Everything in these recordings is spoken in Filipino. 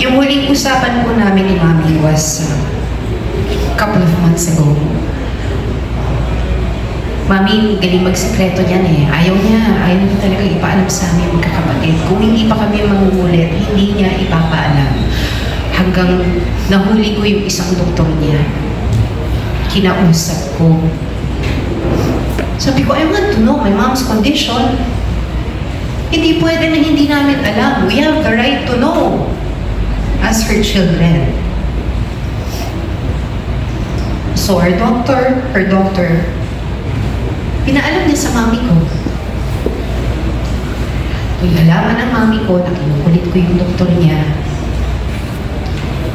Yung huling usapan po namin ni Mami was uh, couple of months ago. Mami, galing magsikreto niyan eh. Ayaw niya, ayaw niya talaga ipaalam sa amin magkakapatid. Kung hindi pa kami mangungulit, hindi niya ipapaalam. Hanggang nahuli ko yung isang doktor niya. Kinausap ko. Sabi ko, I want to know my mom's condition. Hindi pwede na hindi namin alam. We have the right to know as her children. So her doctor, her doctor, pinaalam niya sa mami ko. Kung nalaman ng mami ko na kinukulit ko yung doktor niya,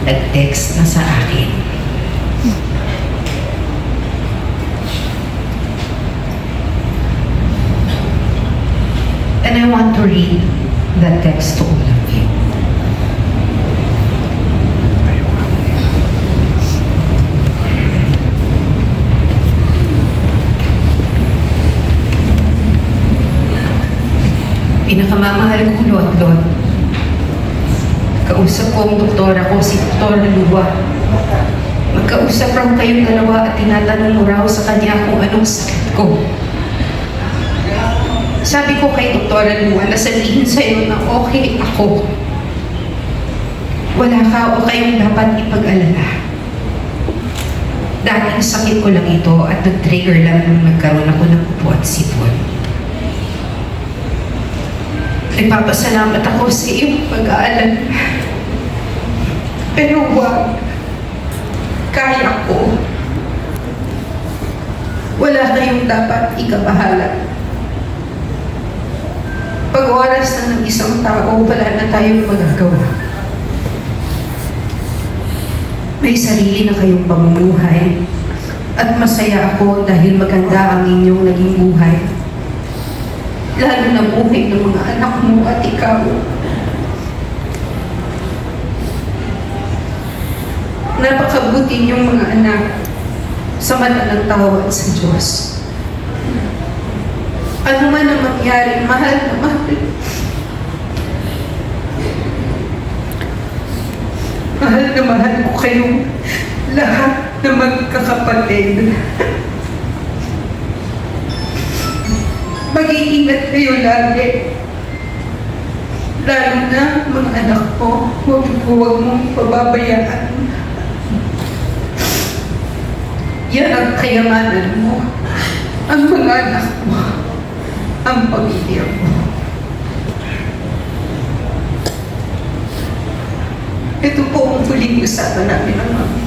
nag-text na sa akin. And I want to read that text to all Pinakamamahal kong lot-lot. Kausap ko ang doktora ko, si Doktora Luwa. Magkausap raw kayong dalawa at tinatanong mo raw sa kanya kung anong sakit ko. Sabi ko kay Doktora Luwa na sabihin sa'yo na okay ako. Wala ka o kayong dapat ipag-alala. Dating sakit ko lang ito at nag-trigger lang nung nagkaroon ako ng upo at sipon. Nagpapasalamat ako sa iyong pag-aalala. Pero wag. Kaya ko. Wala kayong dapat ikabahala. Pag oras na ng isang tao, wala na tayong magagawa. May sarili na kayong pamumuhay. At masaya ako dahil maganda ang inyong naging buhay. Lalo na buhay ng mga anak mo at ikaw. Napakabuti niyong mga anak sa mata ng tao at sa Diyos. Ano man ang mangyari, mahal na mahal. Mahal na mahal ko kayong lahat na magkakapatid. Mag-iingat kayo lagi. Lalo na mga anak ko, huwag, huwag mong pababayaan. Yan ang kayamanan mo. Ang mga anak mo. Ang pamilya mo. Ito po ang huling usapan namin ng mami